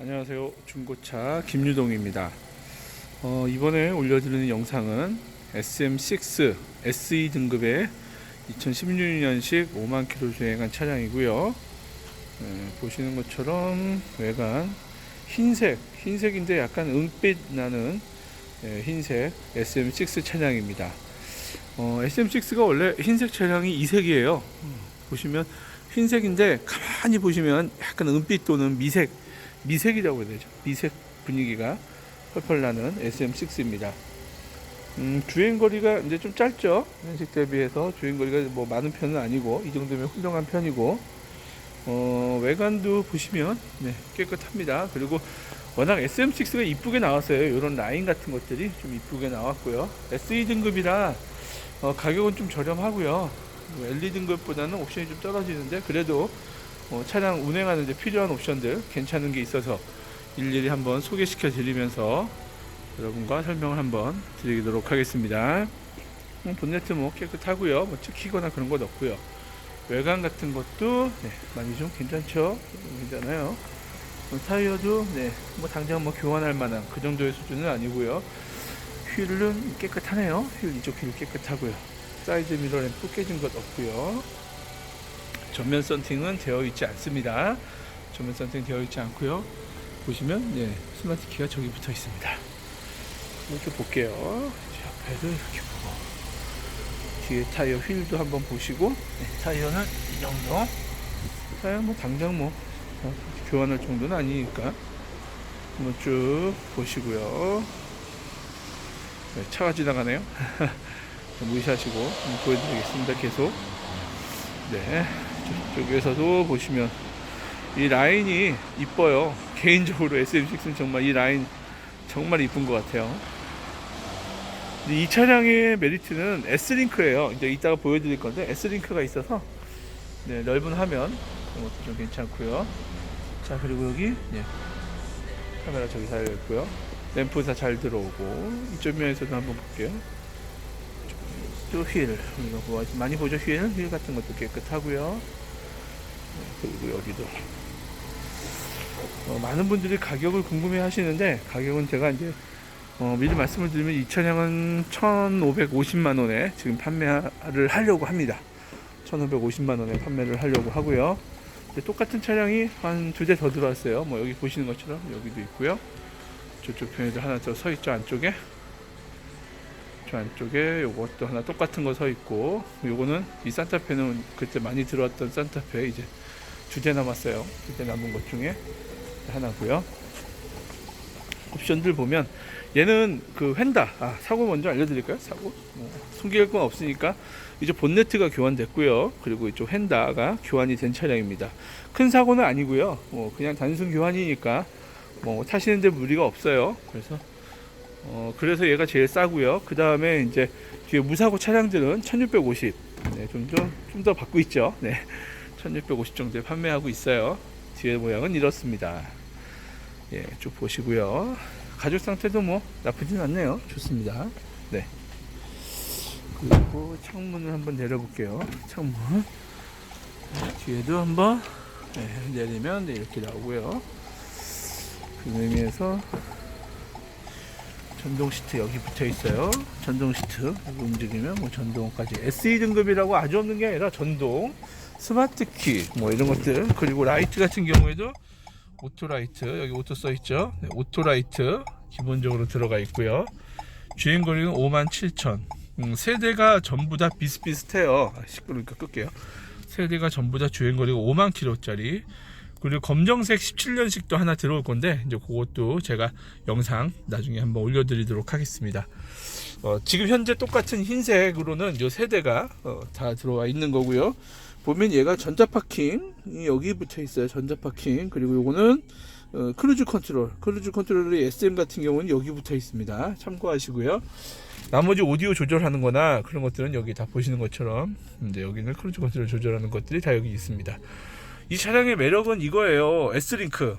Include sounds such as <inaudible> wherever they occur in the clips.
안녕하세요. 중고차 김유동입니다. 어, 이번에 올려드리는 영상은 SM6 SE 등급의 2016년식 5만 킬로 주행한 차량이고요. 네, 보시는 것처럼 외관 흰색, 흰색인데 약간 은빛 나는 예, 흰색 SM6 차량입니다. 어, SM6가 원래 흰색 차량이 이색이에요. 보시면 흰색인데 가만히 보시면 약간 은빛 또는 미색 미색이라고 해야 되죠. 미색 분위기가 펄펄 나는 SM6입니다. 음, 주행 거리가 이제 좀 짧죠. 현식 대비해서 주행 거리가 뭐 많은 편은 아니고 이 정도면 훌륭한 편이고 어, 외관도 보시면 네, 깨끗합니다. 그리고 워낙 SM6가 이쁘게 나왔어요. 이런 라인 같은 것들이 좀 이쁘게 나왔고요. SE 등급이라 어, 가격은 좀 저렴하고요. 뭐 LE 등급보다는 옵션이 좀 떨어지는데 그래도 어, 차량 운행하는 데 필요한 옵션들 괜찮은 게 있어서 일일이 한번 소개시켜 드리면서 여러분과 설명을 한번 드리도록 하겠습니다. 음, 본네트 뭐 깨끗하고요. 뭐 찍히거나 그런 것 없고요. 외관 같은 것도 네, 많이 좀 괜찮죠. 괜찮아요. 어, 타이어도 네, 뭐 당장 뭐 교환할 만한 그 정도의 수준은 아니고요. 휠은 깨끗하네요. 휠 이쪽 휠 깨끗하고요. 사이드 미러 램프 깨진 것 없고요. 전면 썬팅은 되어 있지 않습니다. 전면 썬팅 되어 있지 않고요. 보시면 예, 스마트 키가 저기 붙어 있습니다. 이렇게 볼게요. 자, 앞에도 이렇게 보고 뒤에 타이어 휠도 한번 보시고 네, 타이어는 이 정도. 타이어 뭐 당장 뭐 어, 교환할 정도는 아니니까 한번 쭉 보시고요. 네, 차가 지나가네요. <laughs> 무시하시고 보여드리겠습니다. 계속. 네, 저쪽에서도 보시면 이 라인이 이뻐요. 개인적으로 SM6는 정말 이 라인 정말 이쁜 것 같아요. 이 차량의 메리트는 S링크예요. 이제 이따가 보여드릴 건데 S링크가 있어서 네, 넓은 화면 그런 것도 좀 괜찮고요. 자 그리고 여기 네, 카메라 저기 달려 있고요. 램프 다 잘 들어오고 이쪽 면에서도 한번 볼게요. 또 휠, 이거 뭐 많이 보죠 휠, 휠 같은 것도 깨끗하고요. 네, 그리고 여기도 어, 많은 분들이 가격을 궁금해 하시는데 가격은 제가 이제 어, 미리 말씀을 드리면 이 차량은 1,550만 원에 지금 판매를 하려고 합니다. 1,550만 원에 판매를 하려고 하고요. 똑같은 차량이 한 두 대 더 들어왔어요. 뭐 여기 보시는 것처럼 여기도 있고요. 저쪽 편에도 하나 더 서 있죠 안쪽에. 저 안쪽에 요것도 하나 똑같은 거 서 있고 요거는 이 산타페는 그때 많이 들어왔던 산타페 이제 두 대 남았어요. 두 대 남은 것 중에 하나고요. 옵션들 보면 얘는 그 휀다 아 사고 먼저 알려드릴까요? 사고 뭐, 숨길 건 없으니까 이제 본네트가 교환됐고요. 그리고 이쪽 휀다가 교환이 된 차량입니다. 큰 사고는 아니고요. 뭐 그냥 단순 교환이니까 뭐 타시는데 무리가 없어요. 그래서 어 그래서 얘가 제일 싸고요. 그 다음에 이제 뒤에 무사고 차량들은 1650 네, 좀 좀 좀 더 받고 있죠. 네. 1650 정도에 판매하고 있어요. 뒤에 모양은 이렇습니다. 예, 쭉 보시고요. 가죽 상태도 뭐 나쁘진 않네요. 좋습니다. 네. 그리고 창문을 한번 내려볼게요. 창문. 네, 뒤에도 한번 네, 내리면 네, 이렇게 나오고요. 그 의미에서 전동 시트 여기 붙어 있어요. 전동 시트 움직이면 뭐 전동까지 SE 등급이라고 아주 없는 게 아니라 전동 스마트 키 뭐 이런 것들 그리고 라이트 같은 경우에도 오토 라이트 여기 오토 써 있죠. 네, 오토 라이트 기본적으로 들어가 있고요. 주행 거리는 57,000. 음, 세대가 전부 다 비슷비슷해요. 아, 시끄러우니까 끌게요. 세대가 전부 다 주행 거리가 5만 킬로짜리. 그리고 검정색 17년식도 하나 들어올 건데 이제 그것도 제가 영상 나중에 한번 올려드리도록 하겠습니다. 어, 지금 현재 똑같은 흰색으로는 이 세대가 어, 다 들어와 있는 거고요. 보면 얘가 전자 파킹이 여기 붙어 있어요. 전자 파킹 그리고 요거는 어, 크루즈 컨트롤 크루즈 컨트롤의 SM 같은 경우는 여기 붙어 있습니다. 참고하시고요. 나머지 오디오 조절하는 거나 그런 것들은 여기 다 보시는 것처럼 이제 여기는 크루즈 컨트롤 조절하는 것들이 다 여기 있습니다. 이 차량의 매력은 이거예요. S링크.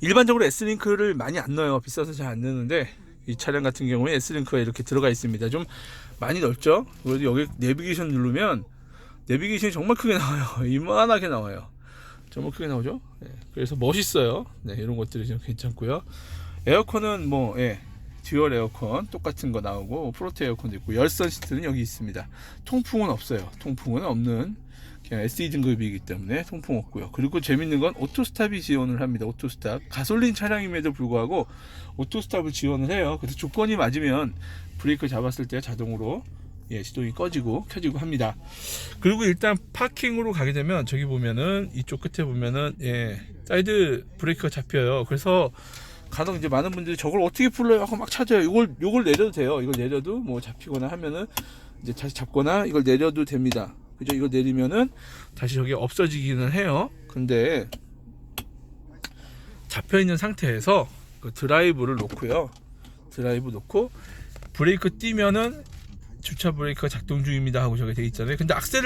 일반적으로 S링크를 많이 안 넣어요. 비싸서 잘 안 넣는데 이 차량 같은 경우에 S링크가 이렇게 들어가 있습니다. 좀 많이 넓죠? 그래도 여기 내비게이션 누르면 내비게이션이 정말 크게 나와요. <laughs> 이만하게 나와요. 정말 크게 나오죠. 예, 그래서 멋있어요. 네, 이런 것들이 좀 괜찮고요. 에어컨은 뭐 예, 듀얼 에어컨 똑같은 거 나오고 프로테 에어컨도 있고 열선 시트는 여기 있습니다. 통풍은 없어요. 통풍은 없는 그냥 SE 등급이기 때문에 통풍 없고요. 그리고 재밌는 건 오토스탑이 지원을 합니다. 오토스탑 가솔린 차량임에도 불구하고 오토스탑을 지원을 해요. 그래서 조건이 맞으면 브레이크 잡았을 때 자동으로 예, 시동이 꺼지고 켜지고 합니다. 그리고 일단 파킹으로 가게 되면 저기 보면은 이쪽 끝에 보면은 예, 사이드 브레이크가 잡혀요. 그래서 간혹 이제 많은 분들이 저걸 어떻게 풀러요 하고 막 찾아요. 이걸 요걸 내려도 돼요. 이걸 내려도 뭐 잡히거나 하면은 이제 다시 잡거나 이걸 내려도 됩니다. 그죠? 이걸 내리면은 다시 저게 없어지기는 해요. 근데 잡혀 있는 상태에서 그 드라이브를 놓고요. 드라이브 놓고 브레이크 띄면은 주차 브레이크가 작동 중입니다 하고 저게 돼 있잖아요. 근데 악셀을